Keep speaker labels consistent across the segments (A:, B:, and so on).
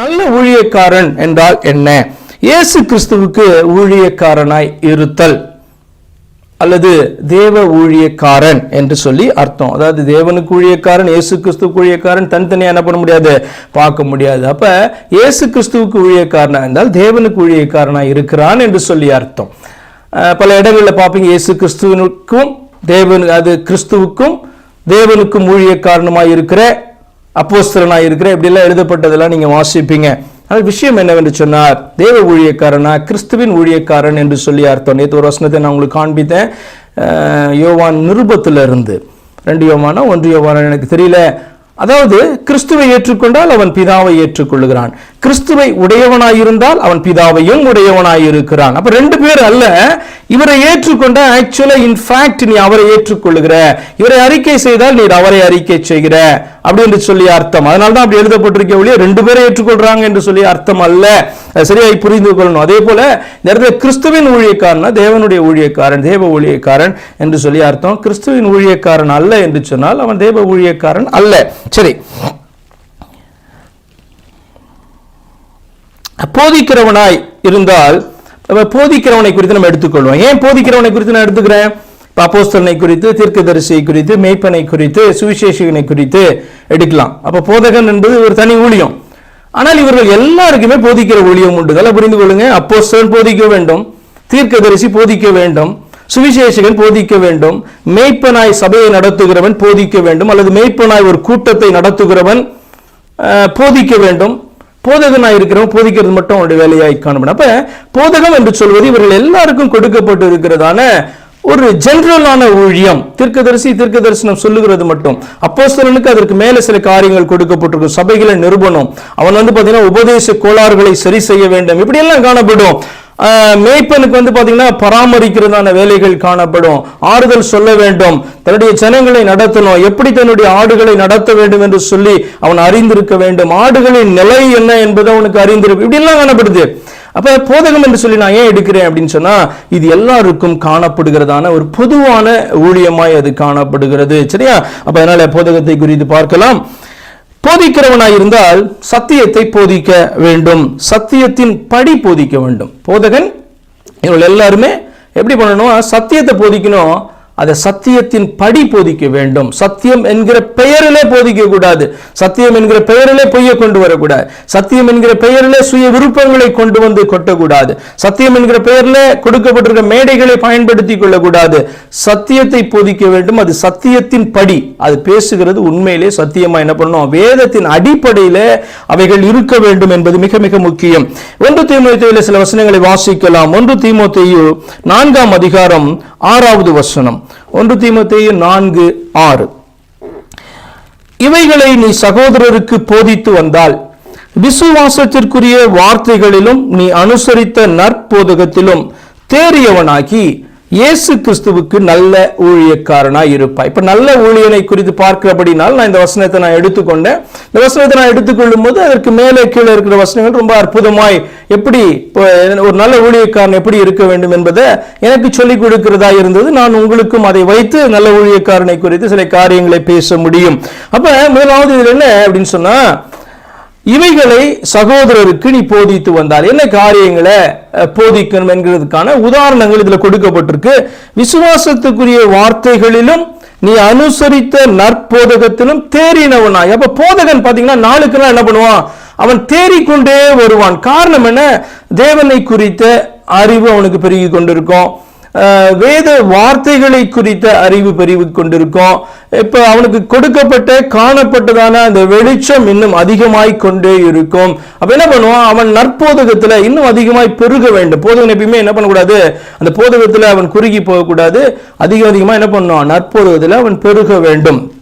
A: நல்ல ஊழியக்காரன் என்றால் என்ன? இயேசு கிறிஸ்துவுக்கு ஊழியக்காரனாய் இருத்தல் அல்லது தேவ ஊழியக்காரன் என்று சொல்லி அர்த்தம். அதாவது தேவனுக்கு ஊழியக்காரன் இயேசு கிறிஸ்துவுக்கு ஊழியக்காரன் தனித்தனியாக என்ன பண்ண முடியாது? பார்க்க முடியாது. அப்ப இயேசு கிறிஸ்துவுக்கு ஊழியக்காரனா இருந்தால் தேவனுக்கு ஊழியக்காரனாக இருக்கிறான் என்று சொல்லி அர்த்தம். பல இடங்களில் பார்ப்பீங்க இயேசு கிறிஸ்துவனுக்கும் தேவன் அது கிறிஸ்துவுக்கும் தேவனுக்கும் ஊழியக்காரனுமாய் இருக்கிற அப்போஸ்தலனாய் இருக்கிற இப்படிலாம் எழுதப்பட்டதெல்லாம் நீங்கள் வாசிப்பீங்க. ஆனால் விஷயம் என்னவென்று சொன்னார் தேவ ஊழியக்காரனா கிறிஸ்துவின் ஊழியக்காரன் என்று சொல்லி அர்த்தம். நேற்று ஒரு வசனத்தை நான் உங்களுக்கு காண்பித்தேன். யோவான் நிருபத்திலிருந்து. ரெண்டு யோவானா ஒன்று யோவானா எனக்கு தெரியல. அதாவது கிறிஸ்துவை ஏற்றுக்கொண்டால் அவன் பிதாவை ஏற்றுக்கொள்ளுகிறான். கிறிஸ்துவை உடையவனாயிருந்தால் அவன் பிதாவையும் உடையவனாயிருக்கிறான். அப்ப ரெண்டு பேர் அல்ல இவரை ஏற்றுக்கொண்ட ஆக்சுவலா இன்ஃபேக்ட் நீ அவரை ஏற்றுக்கொள்ளுகிற. இவரை அறிக்கை செய்தால் நீர் அவரை அறிக்கை செய்கிற. அப்படி என்று சொல்லி அர்த்தம். அதனால தான் அப்படி எழுதப்பட்டிருக்க ஒழிய ரெண்டு பேரை ஏற்றுக்கொள்றாங்க என்று சொல்லி அர்த்தம் அல்ல. சரியாய் புரிந்து கொள்ளணும். அதே போல இந்த இடத்துல கிறிஸ்துவின் ஊழியக்காரன் தேவனுடைய ஊழியக்காரன் தேவ ஊழியக்காரன் என்று சொல்லி அர்த்தம். கிறிஸ்துவின் ஊழியக்காரன் அல்ல என்று சொன்னால் அவன் தேவ ஊழியக்காரன் அல்ல. சரி. போதிக்கிறவனாய் இருந்தால் போதிக்கிறவனை குறித்து நம்ம எடுத்துக்கொள்வோம். ஏன் போதிக்கிறவனை குறித்து நான் எடுத்துக்கிறேன்? அப்போஸ்தலனை குறித்து தீர்க்கதரிசியை குறித்து மெய்ப்பனை குறித்து சுவிசேஷகனை குறித்து எடுக்கலாம். அப்போ போதகன் என்பது ஒரு தனி ஊழியம். ஆனால் இவர்கள் எல்லாருக்குமே போதிக்கிற ஊழியம் உண்டு நல்லா புரிந்து கொள்ளுங்க. அப்போஸ்தலன் போதிக்க வேண்டும் தீர்க்கதரிசி போதிக்க வேண்டும் சுவிசேஷகன் போதிக்க வேண்டும் மெய்ப்பனாய் சபையை நடத்துகிறவன் போதிக்க வேண்டும் அல்லது மெய்ப்பனாய் ஒரு கூட்டத்தை நடத்துகிறவன் போதிக்க வேண்டும். போதகனாய் இருக்கிறவன் போதிக்கிறது மட்டும் அவனுடைய வேலையாய் காணப்படும். அப்ப போதகம் என்று சொல்வது இவர்கள் எல்லாருக்கும் கொடுக்கப்பட்டு இருக்கிறதான ஒரு ஜென்ரலான ஊழியம். தீர்க்கதரிசி தீர்க்க தரிசனம் சொல்லுகிறது மட்டும். அப்போஸ்தலனுக்கு அதற்கு மேல சில காரியங்கள் கொடுக்கப்பட்டிருக்கும். சபைகளை நிறுவனம் அவன் வந்து பாத்தீங்கன்னா உபதேச கோளாறுகளை சரி செய்ய வேண்டும். இப்படி எல்லாம் காணப்படும். மேய்ப்பனுக்கு வந்து பார்த்தீங்கன்னா பராமரிக்கிறதான வேலைகள் காணப்படும். ஆறுதல் சொல்ல வேண்டும். தன்னுடைய ஜனங்களை நடத்தணும். எப்படி தன்னுடைய ஆடுகளை நடத்த வேண்டும் என்று சொல்லி அவன் அறிந்திருக்க வேண்டும். ஆடுகளின் நிலை என்ன என்பது அவனுக்கு அறிந்திருக்கும் இப்படிலாம் காணப்படுது. அப்ப போதகம் என்று சொல்லி நான் ஏன் எடுக்கிறேன் அப்படின்னு சொன்னா இது எல்லாருக்கும் காணப்படுகிறதான ஒரு பொதுவான ஊழியமாய் அது காணப்படுகிறது. சரியா? அப்ப அதனால போதகத்தை குறித்து பார்க்கலாம். போதிக்கிறவனாய் இருந்தால் சத்தியத்தை போதிக்க வேண்டும். சத்தியத்தின் படி போதிக்க வேண்டும். போதகன் இவர்கள் எல்லாருமே எப்படி பண்ணணும் சத்தியத்தை போதிக்கணும். அதை சத்தியத்தின் படி போதிக்க வேண்டும். சத்தியம் என்கிற பெயரிலே போதிக்க கூடாது. சத்தியம் என்கிற பெயரிலே பொய்யை கொண்டு வரக்கூடாது. சத்தியம் என்கிற பெயரிலே சுய விருப்பங்களை கொண்டு வந்து கொட்டக்கூடாது. சத்தியம் என்கிற பெயரில் கொடுக்கப்பட்டிருக்க மேடைகளை பயன்படுத்தி கொள்ளக்கூடாது. சத்தியத்தை போதிக்க வேண்டும். அது சத்தியத்தின் படி. அது பேசுகிறது உண்மையிலே சத்தியமா என்ன பண்ணணும்? வேதத்தின் அடிப்படையில் அவைகள் இருக்க வேண்டும் என்பது மிக மிக முக்கியம். ஒன்று தீமுத்தையில் சில வசனங்களை வாசிக்கலாம். ஒன்று தீமோத்தேயு நான்காம் அதிகாரம் ஆறாவது வசனம். ஒன்று தீமோத்தேயு நான்கு ஆறு. இவைகளை நீ சகோதரருக்கு போதித்து வந்தால் விசுவாசத்திற்குரிய வார்த்தைகளிலும் நீ அனுசரித்த நற்போதகத்திலும் தேறியவனாகி இயேசு கிறிஸ்துவுக்கு நல்ல ஊழியக்காரனாய் இருப்பாய். இப்போ நல்ல ஊழியனை குறித்து பார்க்கிறபடினால் நான் இந்த வசனத்தை நான் எடுத்துக்கொண்டேன். இந்த வசனத்தை நான் எடுத்துக்கொள்ளும் போது அதற்கு மேலே கீழே இருக்கிற வசனங்கள் ரொம்ப அற்புதமாய் எப்படி இப்போ ஒரு நல்ல ஊழியக்காரன் எப்படி இருக்க வேண்டும் என்பதை எனக்கு சொல்லிக் கொடுக்கிறதா இருந்தது. நான் உங்களுக்கும் அதை வைத்து நல்ல ஊழியக்காரனை குறித்து சில காரியங்களை பேச முடியும். அப்போ முதலாவது இதில் என்ன அப்படின்னு சொன்னால் இவைகளை சகோதரருக்கு நீ போதித்து வந்தால் என்ன காரியங்களை போதிக்கணும் என்கிறதுக்கான உதாரணங்கள் இதுல கொடுக்கப்பட்டிருக்கு. விசுவாசத்துக்குரிய வார்த்தைகளிலும் நீ அனுசரித்த நற்போதகத்திலும் தேறினவனாய். அப்ப போதகன் பாத்தீங்கன்னா நாளுக்கு நாள் என்ன பண்ணுவான்? அவன் தேறிக்கொண்டே வருவான். காரணம் என்ன? தேவனை குறித்த அறிவு அவனுக்கு பெருகி கொண்டிருக்கும். வேத வார்த்தைகளை குறித்த அறிவு பெறிவு கொண்டிருக்கும். இப்போ அவனுக்கு கொடுக்கப்பட்ட காணப்பட்டதான அந்த வெளிச்சம் இன்னும் அதிகமாய் கொண்டே இருக்கும். அப்ப என்ன பண்ணுவான்? அவன் நற்போதகத்துல இன்னும் அதிகமாய் பெருக வேண்டும். போதகன் எப்பயுமே என்ன பண்ணக்கூடாது? அந்த போதகத்துல அவன் குறுகி போகக்கூடாது. அதிகம் அதிகமா என்ன பண்ணுவான்? நற்போதகத்துல அவன் பெருக வேண்டும்.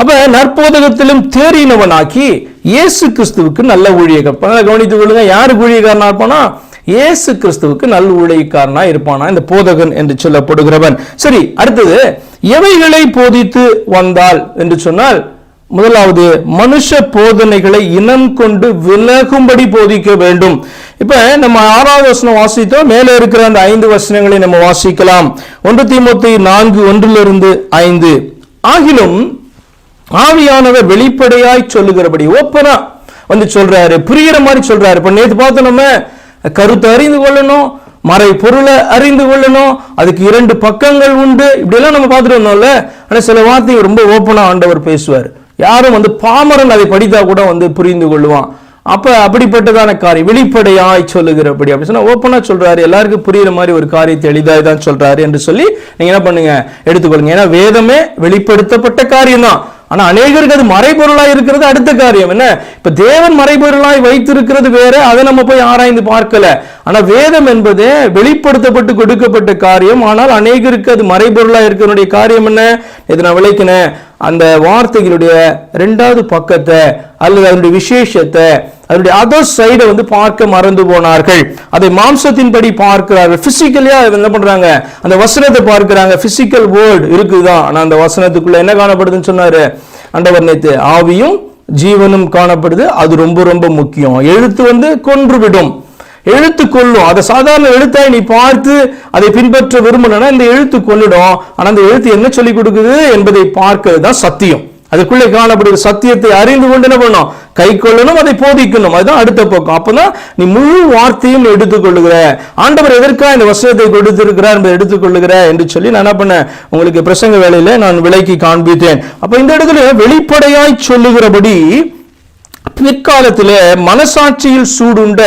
A: அப்ப நற்போதகத்திலும் தேறினவனாக்கி இயேசு கிறிஸ்துவுக்கு நல்ல ஊழியக்காரன். இப்ப நல்லா கவனித்துக் கொள்ளுங்க யாருக்கு ஊழியக்காரனா இருப்பானா? இயேசு கிறிஸ்துவுக்கு நல்ல ஊழியக்காரனா இருப்பானா? இந்த போதகன் என்று சொல்லப்படுகிறவன். சரி அடுத்தது எவைகளை போதித்து வந்தால் என்று சொன்னால் முதலாவது மனுஷ போதனைகளை இனம் கொண்டு விலகும்படி போதிக்க வேண்டும். இப்ப நம்ம ஆறாவது வசனம் வாசித்தோம் மேலே இருக்கிற அந்த ஐந்து வசனங்களை நம்ம வாசிக்கலாம். ஒன்று தீமோத்தி நான்கு ஒன்றிலிருந்து ஐந்து. ஆகிலும் ஆவியானவர் வெளிப்படையாய் சொல்லுகிறபடி ஓப்பனா வந்து சொல்றாரு புரிகிற மாதிரி சொல்றாரு. இப்ப நேற்று பார்த்தோம் நம்ம கருத்தை அறிந்து கொள்ளணும் மறை பொருளை அறிந்து கொள்ளணும் அதுக்கு இரண்டு பக்கங்கள் உண்டு. இப்படியெல்லாம் நம்ம பார்த்துட்டு வந்தோம்ல ஆனா சில வார்த்தை ரொம்ப ஓப்பனா ஆண்டவர் பேசுவார். யாரும் வந்து பாமரன் அதை படித்தா கூட வந்து புரிந்து கொள்ளுவான். அப்ப அப்படிப்பட்டதான காரியம் வெளிப்படையாய் சொல்லுகிறபடி. அப்படி சொன்னா ஓப்பனா சொல்றாரு எல்லாருக்கும் புரியுற மாதிரி ஒரு காரியத்தை எளிதாக தான் சொல்றாரு என்று சொல்லி நீங்க என்ன பண்ணுங்க எடுத்துக்கொள்ளுங்க. ஏன்னா வேதமே வெளிப்படுத்தப்பட்ட காரியம் தான் ஆனா அநேகருக்கு அது மறைபொருளாய் இருக்கிறது அடுத்த காரியம். என்ன? இப்ப தேவன் மறைபொருளாய் வைத்திருக்கிறது வேற அதை நம்ம போய் ஆராய்ந்து பார்க்கல. ஆனா வேதம் என்பது வெளிப்படுத்தப்பட்டு கொடுக்கப்பட்ட காரியம். ஆனால் அநேகருக்கு அது மறைபொருளாய் இருக்கிறனுடைய காரியம் என்ன? இது நான் விளைக்கினேன். அந்த வார்த்தைகளுடைய ரெண்டாவது பக்கத்தை அல்லது அதனுடைய விசேஷத்தை அதனுடைய அதர் சைடை வந்து பார்க்க மறந்து போனார்கள். அதை மாம்சத்தின்படி பார்க்கிறார்கள். பிசிக்கலியா என்ன பண்றாங்க? அந்த வசனத்தை பார்க்கிறாங்க. பிசிக்கல் வேர்டு இருக்குதான். ஆனா அந்த வசனத்துக்குள்ள என்ன காணப்படுதுன்னு சொன்னாரு? அண்டவர் நேத்து ஆவியும் ஜீவனும் காணப்படுது. அது ரொம்ப ரொம்ப முக்கியம். எழுத்து வந்து கொன்றுவிடும். எழுத்து கொல்லும் அதை சாதாரண எழுத்தாய் நீ பார்த்து அதை பின்பற்ற விரும்பணும்னா இந்த எழுத்து கொள்ளிடும். ஆனால் அந்த எழுத்து என்ன சொல்லிக் கொடுக்குது என்பதை பார்க்கிறது தான் சத்தியம். அதுக்குள்ளே காணப்படுகிற சத்தியத்தை அறிந்து கொண்டு என்ன பண்ணணும்? கை கொள்ளணும் அதை போதிக்கணும். அதுதான் அடுத்த பக்கம். அப்பதான் நீ முழு வார்த்தையும் எடுத்துக்கொள்ளுகிற. ஆண்டவர் எதற்காக இந்த வசனத்தை கொடுத்திருக்கிறார் என்பதை எடுத்துக்கொள்ளுகிற என்று சொல்லி நான் என்ன பண்ணேன்? உங்களுக்கு பிரசங்க வேலையில நான் விலைக்கு காண்பித்தேன். அப்ப இந்த இடத்துல வெளிப்படையாய் சொல்லுகிறபடி பிற்காலத்தில் மனசாட்சியில் சூடுண்ட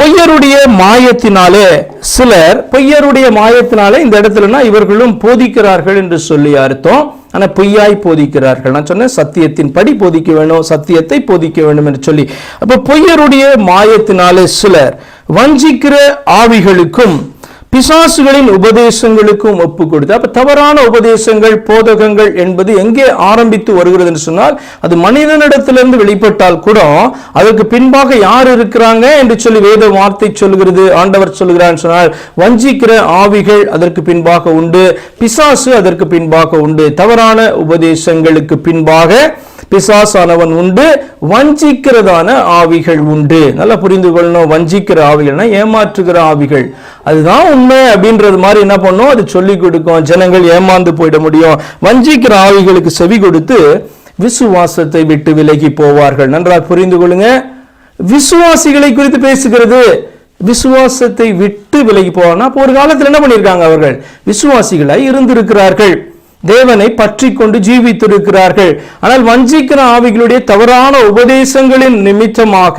A: பொய்யருடைய மாயத்தினாலே சிலர் பொய்யருடைய மாயத்தினாலே இந்த இடத்துலனா இவர்களும் போதிக்கிறார்கள் என்று சொல்லி அர்த்தம். ஆனால் பொய்யாய் போதிக்கிறார்கள். நான் சொன்னேன் சத்தியத்தின் படி போதிக்க வேணும் சத்தியத்தை போதிக்க வேண்டும் என்று சொல்லி. அப்போ பொய்யருடைய மாயத்தினாலே சிலர் வஞ்சிக்கிற ஆவிகளுக்கும் பிசாசுகளின் உபதேசங்களுக்கும் ஒப்பு கொடுத்து அப்ப தவறான உபதேசங்கள் போதகங்கள் என்பது எங்கே ஆரம்பித்து வருகிறது என்று சொன்னால் அது மனிதனிடத்திலிருந்து வெளிப்பட்டால் கூட அதற்கு பின்பாக யார் இருக்கிறாங்க என்று சொல்லி வேத வார்த்தை சொல்கிறது ஆண்டவர் சொல்கிறார் சொன்னால் வஞ்சிக்கிற ஆவிகள் அதற்கு பின்பாக உண்டு பிசாசு அதற்கு பின்பாக உண்டு. தவறான உபதேசங்களுக்கு பின்பாக பிசாசானவன் உண்டு வஞ்சிக்கிறதான ஆவிகள் உண்டு. நல்லா புரிந்து கொள்ளணும் வஞ்சிக்கிற ஆவிகள்னா ஏமாற்றுகிற ஆவிகள். அதுதான் உண்மை அப்படின்றது மாதிரி என்ன பண்ணும்? அது சொல்லி கொடுக்கும். ஜனங்கள் ஏமாந்து போயிட முடியும். வஞ்சிக்கிற ஆவிகளுக்கு செவி கொடுத்து விசுவாசத்தை விட்டு விலகி போவார்கள். நன்றாக புரிந்து கொள்ளுங்க விசுவாசிகளை குறித்து பேசுகிறது. விசுவாசத்தை விட்டு விலகி போவாங்கன்னா அப்போ ஒரு காலத்தில் என்ன பண்ணியிருக்காங்க அவர்கள்? விசுவாசிகளாய் இருந்திருக்கிறார்கள். தேவனை பற்றி கொண்டு ஜீவித்திருக்கிறார்கள். ஆனால் வஞ்சிக்கிற ஆவிகளுடைய தவறான உபதேசங்களின் நிமித்தமாக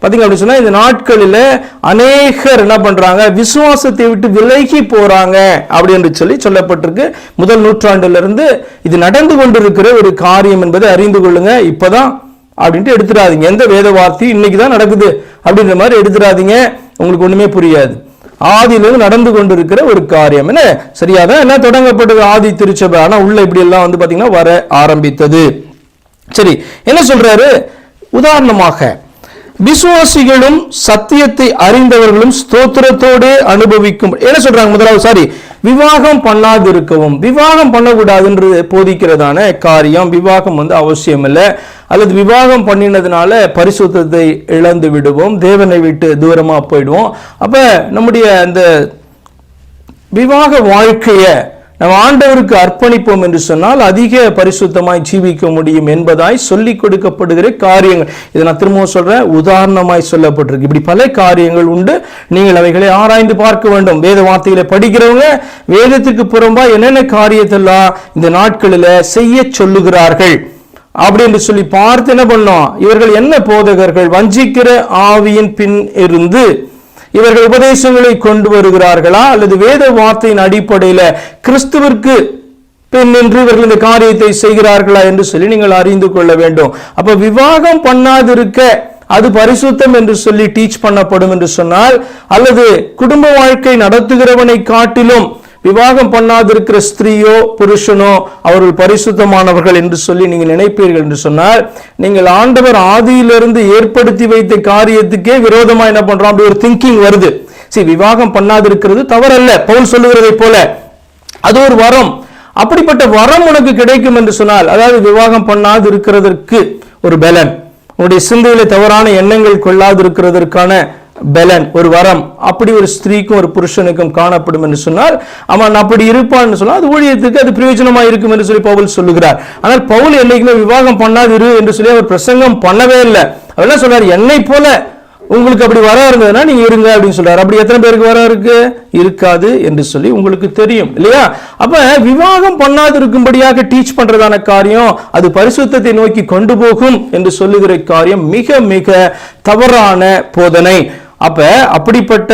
A: பாத்தீங்க அப்படின்னு சொன்னால் இந்த நாட்களில் அநேகர் என்ன பண்றாங்க? விசுவாசத்தை விட்டு விலகி போறாங்க அப்படி என்று சொல்லி சொல்லப்பட்டிருக்கு. முதல் நூற்றாண்டுல இருந்து இது நடந்து கொண்டிருக்கிற ஒரு காரியம் என்பதை அறிந்து கொள்ளுங்க. இப்பதான் அப்படின்ட்டு எடுத்துடாதீங்க. எந்த வேத வார்த்தையும் இன்னைக்கு தான் நடக்குது அப்படின்ற மாதிரி எடுத்துடாதீங்க. உங்களுக்கு ஒண்ணுமே புரியாது. ஆதியிலிருந்து நடந்து கொண்டிருக்கிற ஒரு காரியம். என்ன? சரியாதான்? என்ன தொடங்கப்பட்டது? ஆதி திருச்சபை. ஆனா உள்ள இப்படி எல்லாம் வந்து பாத்தீங்கன்னா வர ஆரம்பித்தது. சரி என்ன சொல்றாரு? உதாரணமாக விசுவாசிகளும் சத்தியத்தை அறிந்தவர்களும் ஸ்தோத்திரத்தோடு அனுபவிக்கும். என்ன சொல்றாங்க முதலாவது? சாரி விவாகம் பண்ணாதிருக்கவும் விவாகம் பண்ணக்கூடாது என்று போதிக்கிறதான காரியம் விவாகம் வந்து அவசியம் இல்லை அல்லது விவாகம் பண்ணினதுனால பரிசுத்தத்தை இழந்து விடுவோம் தேவனை விட்டு தூரமாக போயிடுவோம். அப்போ நம்முடைய அந்த விவாக வாழ்க்கையை நம் ஆண்டவருக்கு அர்ப்பணிப்போம் என்று சொன்னால் அதிக பரிசுத்தமாய் ஜீவிக்க முடியும் என்பதாய் சொல்லிக் கொடுக்கப்படுகிற காரியங்கள். இதை நான் திரும்பவும் சொல்றேன் உதாரணமாய் சொல்லப்பட்டிருக்கு. இப்படி பல காரியங்கள் உண்டு. நீங்கள் அவைகளை ஆராய்ந்து பார்க்க வேண்டும். வேத வார்த்தைகளை படிக்கிறவங்க வேதத்துக்கு புறம்பா என்னென்ன காரியத்தெல்லாம் இந்த நாட்களில் செய்ய சொல்லுகிறார்கள் அப்படி என்று சொல்லி பார்த்து என்ன பண்ணோம் இவர்கள் என்ன போதகர்கள்? வஞ்சிக்கிற ஆவியின் பின் இருந்து இவர்கள் உபதேசங்களை கொண்டு வருகிறார்களா? அல்லது வேத வார்த்தையின் அடிப்படையில் கிறிஸ்துவிற்கு பின் நின்று இவர்கள் இந்த காரியத்தை செய்கிறார்களா என்று சொல்லி நீங்கள் அறிந்து கொள்ள வேண்டும். அப்ப விவாகம் பண்ணாதிருக்க அது பரிசுத்தம் என்று சொல்லி டீச் பண்ணப்படும் என்று சொன்னால் அல்லது குடும்ப வாழ்க்கை நடத்துகிறவனை காட்டிலும் விவாகம் பண்ணாதிருக்கிற ஸ்திரீயோ புருஷனோ அவர்கள் பரிசுத்தமானவர்கள் என்று சொல்லி நீங்கள் நினைப்பீர்கள் என்று சொன்னால் நீங்கள் ஆண்டவர் ஆதியிலிருந்து ஏற்படுத்தி வைத்த காரியத்துக்கே விரோதமா என்ன பண்றோம்? அப்படி ஒரு திங்கிங் வருது. சரி விவாகம் பண்ணாதிருக்கிறது தவறல்ல. பவுல் சொல்லுகிறதை போல. அது ஒரு வரம். அப்படிப்பட்ட வரம் உனக்கு கிடைக்கும் என்று சொன்னால் அதாவது விவாகம் பண்ணாது இருக்கிறதற்கு ஒரு பலன். உன்னுடைய சிந்தையில தவறான எண்ணங்கள் கொள்ளாது இருக்கிறதற்கான பலன் ஒரு வரம். அப்படி ஒரு ஸ்திரீக்கும் ஒரு புருஷனுக்கும் காணப்படும் என்று சொன்னார் அவன் அப்படி இருப்பான்னு சொன்னால் அது ஊழியத்துக்கு அது பிரயோஜனமாக இருக்கும் என்று சொல்லி பவுல் சொல்லுகிறார். ஆனால் பவுல் என்னைக்குமே விவாகம் பண்ணாது என்று சொல்லி அவர் பிரசங்கம் பண்ணவே இல்லை. அவர் என்ன சொல்றாரு? என்னை போல உங்களுக்கு அப்படி வர இருந்ததுன்னா நீங்க இருங்க அப்படின்னு சொல்றாரு. அப்படி எத்தனை பேருக்கு வர இருக்கு? இருக்காது என்று சொல்லி உங்களுக்கு தெரியும் இல்லையா? அப்ப விவாகம் பண்ணாது இருக்கும்படியாக டீச் பண்றதான காரியம் அது பரிசுத்தத்தை நோக்கி கொண்டு போகும் என்று சொல்லுகிற காரியம் மிக மிக தவறான போதனை. அப்ப அப்படிப்பட்ட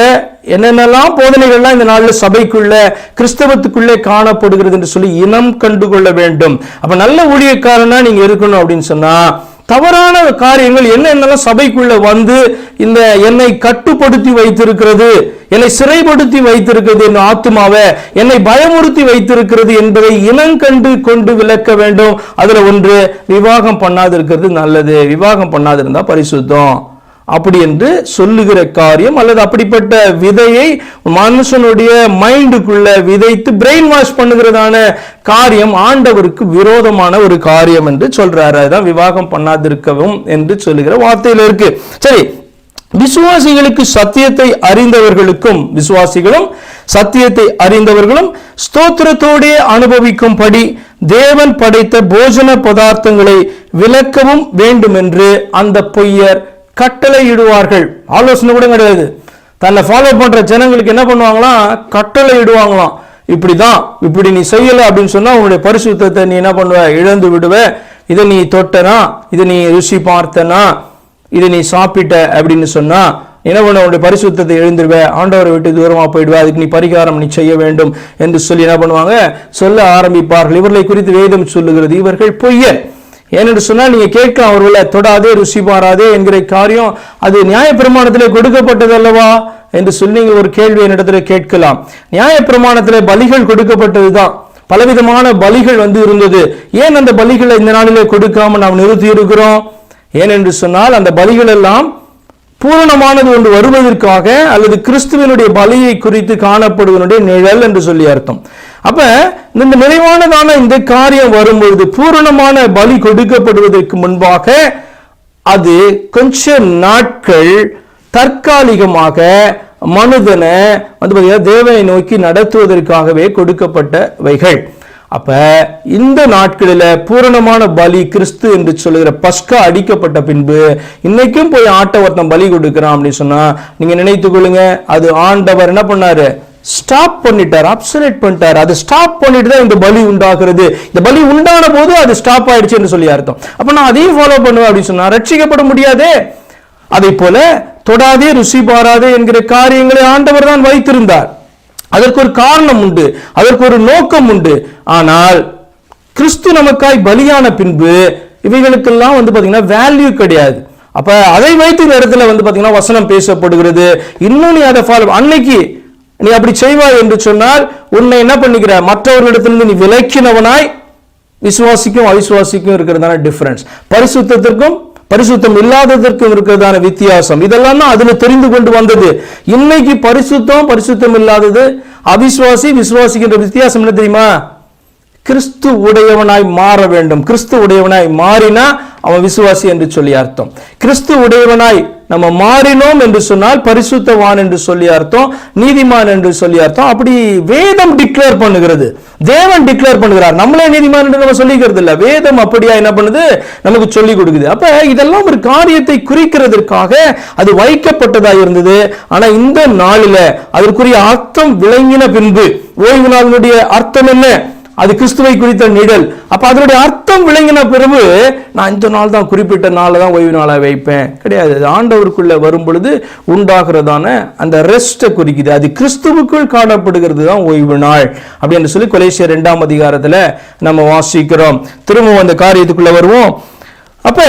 A: என்னென்னலாம் போதனைகள்லாம் இந்த நாளில் சபைக்குள்ள கிறிஸ்தவத்துக்குள்ளே காணப்படுகிறது என்று சொல்லி இனம் கண்டுகொள்ள வேண்டும். அப்ப நல்ல ஊழியக்காரனா நீங்க இருக்கணும் அப்படின்னு சொன்னா தவறான காரியங்கள் என்னென்னலாம் சபைக்குள்ள வந்து இந்த என்னை கட்டுப்படுத்தி வைத்திருக்கிறது என்னை சிறைப்படுத்தி வைத்திருக்கிறது என் ஆத்மாவை என்னை பயமுறுத்தி வைத்திருக்கிறது என்பதை இனங்கண்டு கொண்டு விளக்க வேண்டும். அதுல ஒன்று விவாகம் பண்ணாதிருக்கிறது நல்லது. விவாகம் பண்ணாதிருந்தா பரிசுத்தம். அப்படி என்று சொல்லுகிற காரியம் அல்லது அப்படிப்பட்ட விதையை மனுஷனுடைய மைண்டுக்குள்ள விதைத்து பிரெயின் வாஷ் பண்ணுகிறதான காரியம் ஆண்டவருக்கு விரோதமான ஒரு காரியம் என்று சொல்றாரு. அதுதான் விவாகம் பண்ணாதிருக்கவும் என்று சொல்லுகிற வார்த்தையில இருக்கு. சரி விசுவாசிகளுக்கு சத்தியத்தை அறிந்தவர்களுக்கும் விசுவாசிகளும் சத்தியத்தை அறிந்தவர்களும் ஸ்தோத்திரத்தோடே அனுபவிக்கும்படி தேவன் படைத்த போஜன பதார்த்தங்களை விளக்கவும் வேண்டும் என்று அந்த பொய்யர் கட்டளை இடுவார்கள் ஆலோசனை கூட கிடையாது. தன்னை ஃபாலோ பண்ணுற ஜனங்களுக்கு என்ன பண்ணுவாங்களாம்? கட்டளை இடுவாங்களாம் இப்படி தான் இப்படி நீ செய்யலை அப்படின்னு சொன்னால் உன்னுடைய பரிசுத்தத்தை நீ என்ன பண்ணுவ? இழந்து விடுவ. இதை நீ தொட்டனா? இதை நீ ருசி பார்த்தனா? இதை நீ சாப்பிட்ட அப்படின்னு சொன்னால் என்ன பண்ண உன்னுடைய பரிசுத்தத்தை எழுந்துருவ. ஆண்டவரை விட்டு தூரமாக போயிடுவ. அதுக்கு நீ பரிகாரம் நீ செய்ய வேண்டும் என்று சொல்லி என்ன பண்ணுவாங்க? சொல்ல ஆரம்பிப்பார்கள். இவர்களை குறித்து வேதம் சொல்லுகிறது. இவர்கள் பொய்யர் ஏனென்று சொன்னால் நீங்க கேட்கலாம் அவர்களை தொடாதே ருசி பாராதே என்கிற காரியம் அது நியாயப்பிரமாணத்திலே கொடுக்கப்பட்டது அல்லவா என்று சொல்லி நீங்க ஒரு கேள்வி என்னிடத்துல கேட்கலாம். நியாயப்பிரமாணத்திலே பலிகள் கொடுக்கப்பட்டதுதான். பலவிதமான பலிகள் வந்து இருந்தது. ஏன் அந்த பலிகளை இந்த நாளிலே கொடுக்காம நாம் நிறுத்தி இருக்கிறோம் ஏனென்று சொன்னால் அந்த பலிகள் எல்லாம் பூரணமானது ஒன்று வருவதற்காக அல்லது கிறிஸ்துவனுடைய பலியை குறித்து காணப்படுவதனுடைய நிழல் என்று சொல்லி அர்த்தம். அப்ப இந்த நிறைவானதான இந்த காரியம் வரும்பொழுது பூரணமான பலி கொடுக்கப்படுவதற்கு முன்பாக அது கொஞ்ச நாட்கள் தற்காலிகமாக மனிதனை வந்து பார்த்தீங்கன்னா தேவனை நோக்கி நடத்துவதற்காகவே கொடுக்கப்பட்டவைகள். அப்ப இந்த நாட்களில் பூரணமான பலி கிறிஸ்து என்று சொல்லுகிற பஸ்கா அடிக்கப்பட்ட பின்பு இன்னைக்கும் போய் ஆட்ட ஒருத்தன் பலி கொடுக்கிறான் அப்படின்னு சொன்னா நீங்க நினைத்துக் கொள்ளுங்க அது ஆண்டவர் என்ன பண்ணாரு? ஸ்டாப் பண்ணிட்டார் அப்சலேட் பண்ணிட்டார். அது ஸ்டாப் பண்ணிட்டு தான் இந்த பலி உண்டாகிறது. இந்த பலி உண்டான போது அது ஸ்டாப் ஆயிடுச்சு என்று சொல்லி அர்த்தம். அப்ப நான் அதையும் ஃபாலோ பண்ணுவேன் அப்படின்னு சொன்னா ரட்சிக்கப்பட முடியாதே. அதை போல தொடாதே ருசி பாராதே என்கிற காரியங்களை ஆண்டவர் தான் வைத்திருந்தார். அதற்கு ஒரு காரணம் உண்டு அதற்கு ஒரு நோக்கம் உண்டு. ஆனால் கிறிஸ்து நமக்காய் பலியான பின்பு இவைகளுக்கெல்லாம் வந்து பாத்தீங்கன்னா வேல்யூ கிடையாது. அப்ப அதை வைத்து இந்த இடத்துல வந்து பாத்தீங்கன்னா வசனம் பேசப்படுகிறது. இன்னும் நீ அதை ஃபாலோ அன்னைக்கு நீ அப்படி செய்வாய் என்று சொன்னால் உன்னை என்ன பண்ணிக்கிற? மற்றவர்களிடத்திலிருந்து நீ விலக்கினவனாய் விசுவாசிக்கும் அவிசுவாசிக்கும் இருக்கிறதான டிஃபரன்ஸ் பரிசுத்தத்திற்கும் பரிசுத்தம் இல்லாததற்கும் இருக்கிறதான வித்தியாசம். இதெல்லாம் தான் அதுல தெரிந்து கொண்டு வந்தது. இன்னைக்கு பரிசுத்தம் பரிசுத்தம் இல்லாதது அவிசுவாசி விசுவாசிக்கின்ற வித்தியாசம் என்ன தெரியுமா? கிறிஸ்து உடையவனாய் மாற வேண்டும். கிறிஸ்து உடையவனாய் மாறினா அவன் விசுவாசி என்று சொல்லி அர்த்தம். கிறிஸ்து உடையவனாய் நம்ம மாறினோம் என்று சொன்னால் பரிசுத்தவான் என்று சொல்லி அர்த்தம் நீதிமான் என்று சொல்லி அர்த்தம். அப்படி வேதம் டிக்ளேர் பண்ணுகிறது. தேவன் டிக்ளேர் பண்ணுகிறார். நம்மளே நீதிமான் என்று நம்ம சொல்லிக்கிறது இல்லை. வேதம் அப்படியா என்ன பண்ணுது? நமக்கு சொல்லி கொடுக்குது. அப்ப இதெல்லாம் ஒரு காரியத்தை குறிக்கிறதற்காக அது வைக்கப்பட்டதா இருந்தது. ஆனா இந்த நாளில அதற்குரிய அர்த்தம் விளங்கின பின்பு ஓய்வு நாளினுடைய அர்த்தம் என்ன? அது கிறிஸ்துவை குறித்த நிழல். அப்ப அதனுடைய அர்த்தம் விளங்கின பிறகு நான் இந்த நாள் தான் குறிப்பிட்ட நாளை தான் ஓய்வு நாளாக வைப்பேன். கிடையாது. அது ஆண்டவருக்குள்ள வரும் பொழுது உண்டாகிறதான அந்த ரெஸ்ட்டை குறிக்குது. அது கிறிஸ்துவுக்குள் காணப்படுகிறது தான் ஓய்வு நாள். அப்படின்னு சொல்லி கொலேசிய இரண்டாம் அதிகாரத்துல நம்ம வாசிக்கிறோம். திரும்பவும் அந்த காரியத்துக்குள்ள வருவோம். அப்ப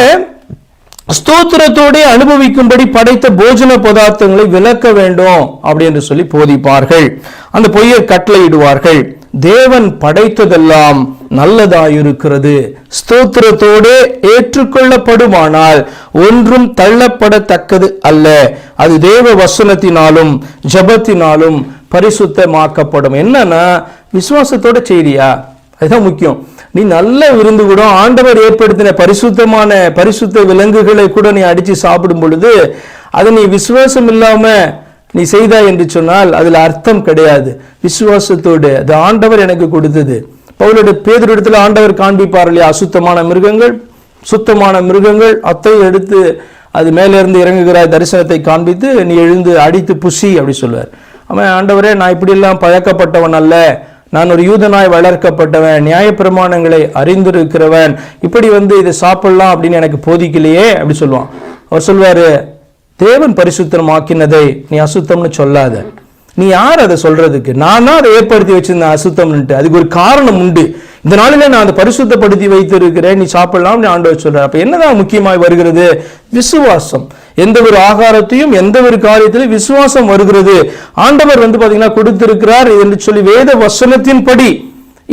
A: ஸ்தோத்திரத்தோடே அனுபவிக்கும்படி படைத்த போஜன பதார்த்தங்களை விளக்க வேண்டும் அப்படி என்று சொல்லி போதிப்பார்கள். அந்த பொய்யை கட்டளையிடுவார்கள். தேவன் படைத்ததெல்லாம் நல்லதாயிருக்கிறது. ஸ்தோத்திரத்தோடு ஏற்றுக்கொள்ளப்படுமானால் ஒன்றும் தள்ளப்படத்தக்கது அல்ல. அது தேவ வசனத்தினாலும் ஜபத்தினாலும் பரிசுத்தமாக்கப்படும். என்னன்னா விசுவாசத்தோட செய்தியா? அதுதான் முக்கியம். நீ நல்ல விருந்து கூட ஆண்டவர் ஏற்படுத்தின பரிசுத்தமான பரிசுத்த விலங்குகளை கூட நீ அடிச்சு சாப்பிடும் பொழுது அதை நீ விசுவாசம் இல்லாம நீ செய்தாய் என்று சொன்னால் அதில் அர்த்தம் கிடையாது. விசுவாசத்தோடு. அது ஆண்டவர் எனக்கு கொடுத்தது. பவுலோட பேதரிடத்தில் ஆண்டவர் காண்பிப்பார் இல்லையா? அசுத்தமான மிருகங்கள் சுத்தமான மிருகங்கள். அத்தை எடுத்து அது மேலிருந்து இறங்குகிறாய் தரிசனத்தை காண்பித்து நீ எழுந்து அடித்து புசி அப்படி சொல்லுவார் அவன் ஆண்டவரே நான் இப்படியெல்லாம் பழக்கப்பட்டவன் அல்ல. நான் ஒரு யூதனாய் வளர்க்கப்பட்டவன். நியாயப்பிரமாணங்களை அறிந்திருக்கிறவன். இப்படி வந்து இதை சாப்பிடலாம் அப்படின்னு எனக்கு போதிக்கலையே அப்படி சொல்லுவான். அவர் சொல்வாரு தேவன் பரிசுத்தமாக்கினதை நீ அசுத்தம்னு சொல்லாத. நீ யார் அதை சொல்றதுக்கு? நான் தான் அதை ஏற்படுத்தி வச்சிருந்தேன் அசுத்தம்னுட்டு அதுக்கு ஒரு காரணம் உண்டு. இந்த நாளில நான் அதை பரிசுத்தப்படுத்தி வைத்திருக்கிறேன். நீ சாப்பிடலாம் ஆண்டவர் சொல்ற அப்ப என்னதான் முக்கியமாய் வருகிறது? விசுவாசம். எந்த ஒரு ஆகாரத்தையும் எந்த ஒரு காரியத்திலும் விசுவாசம் வருகிறது. ஆண்டவர் வந்து பாத்தீங்கன்னா கொடுத்திருக்கிறார் என்று சொல்லி வேத வசனத்தின்படி.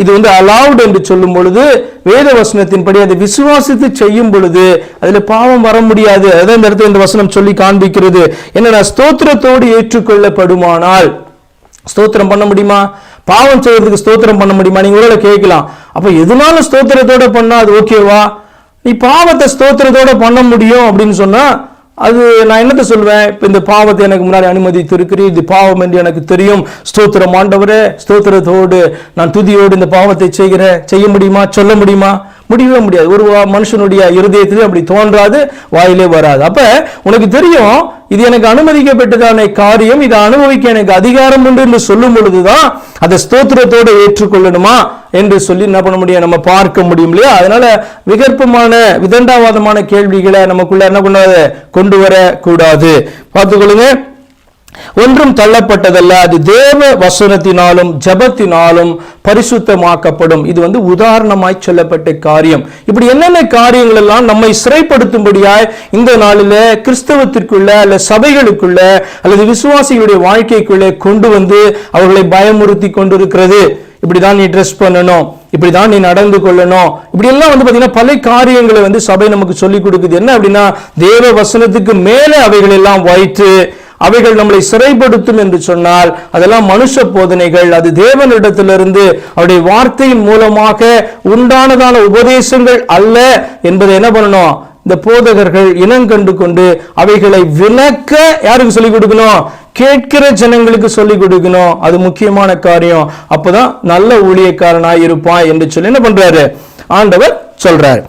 A: இது வந்து அலவுட் என்று சொல்லும் பொழுது வேத வசனத்தின்படி அதை விசுவாசித்து செய்யும் பொழுது அதுல பாவம் வர முடியாது. அதான் இந்த இடத்துல இந்த வசனம் சொல்லி காண்பிக்கிறது. என்னன்னா ஸ்தோத்திரத்தோடு ஏற்றுக்கொள்ளப்படுமானால் ஸ்தோத்திரம் பண்ண முடியுமா? பாவம் செய்யறதுக்கு ஸ்தோத்திரம் பண்ண முடியுமா? நீங்க ஒருவேளை கேட்கலாம். அப்ப எதுனாலும் ஸ்தோத்திரத்தோட பண்ணா அது ஓகேவா நீ பாவத்தை ஸ்தோத்திரத்தோட பண்ண முடியும் அப்படின்னு சொன்னா அது நான் என்னத்த சொல்வேன்? இப்போ இந்த பாவத்தை எனக்கு முன்னாடி அனுமதி இருக்கிறேன் இது பாவம் என்று எனக்கு தெரியும். ஸ்தோத்திரம் ஆண்டவரே ஸ்தோத்திரத்தோடு நான் துதியோடு இந்த பாவத்தை செய்கிறேன். செய்ய முடியுமா? சொல்ல முடியுமா? முடியவே முடியாது. ஒரு வா- மனுஷனுடைய இருதயத்திலே அப்படி தோன்றாது வாயிலே வராது. அப்போ உனக்கு தெரியும் இது எனக்கு அனுமதிக்கப்பட்டதான காரியம். இதை அனுபவிக்க எனக்கு அதிகாரம் உண்டு என்று சொல்லும் பொழுதுதான் அதை ஸ்தோத்திரத்தோடு ஏற்றுக்கொள்ளணுமா என்று சொல்லி என்ன பண்ண முடியும்? நம்ம பார்க்க முடியும் இல்லையா? அதனால விகற்பமான விதண்டாவாதமான கேள்விகளை நமக்குள்ள என்ன பண்ணாது? கொண்டு வர கூடாது பார்த்துக்கொள்ளுங்க. ஒன்றும் தள்ளப்பட்டதல்ல. அது தேவ வசனத்தினாலும் ஜபத்தினாலும் பரிசுத்தமாக்கப்படும். இது வந்து உதாரணமாய் சொல்லப்பட்ட காரியம். இப்படி என்னென்ன காரியங்கள் எல்லாம் நம்மை சிறைப்படுத்தும்படியாய் இந்த நாளில் கிறிஸ்தவத்திற்குள்ள அல்ல சபைகளுக்குள்ள அல்லது விசுவாசிகளுடைய வாழ்க்கைக்குள்ளே கொண்டு வந்து அவர்களை பயமுறுத்தி கொண்டிருக்கிறது. இப்படிதான் நீ ட்ரெஸ் பண்ணணும். இப்படிதான் நீ நடந்து கொள்ளணும். இப்படி எல்லாம் வந்து பாத்தீங்கன்னா பல காரியங்களை வந்து சபை நமக்கு சொல்லிக் கொடுக்குது. என்ன அப்படின்னா தேவ வசனத்துக்கு மேலே அவைகள் எல்லாம் வைத்து அவைகள் நம்மளை சிறைப்படுத்தும் என்று சொன்னால் அதெல்லாம் மனுஷ போதனைகள். அது தேவனிடத்திலிருந்து அவருடைய வார்த்தையின் மூலமாக உண்டானதான உபதேசங்கள் அல்ல என்பதை என்ன பண்ணணும்? இந்த போதகர்கள் இனங்கண்டு கொண்டு அவைகளை விளக்க யாருக்கு சொல்லிக் கொடுக்கணும்? கேட்கிற ஜனங்களுக்கு சொல்லிக் கொடுக்கணும். அது முக்கியமான காரியம். அப்பதான் நல்ல ஊழியக்காரனாய் இருப்பான் என்று சொல்லி என்ன பண்றாரு? ஆண்டவர் சொல்றாரு.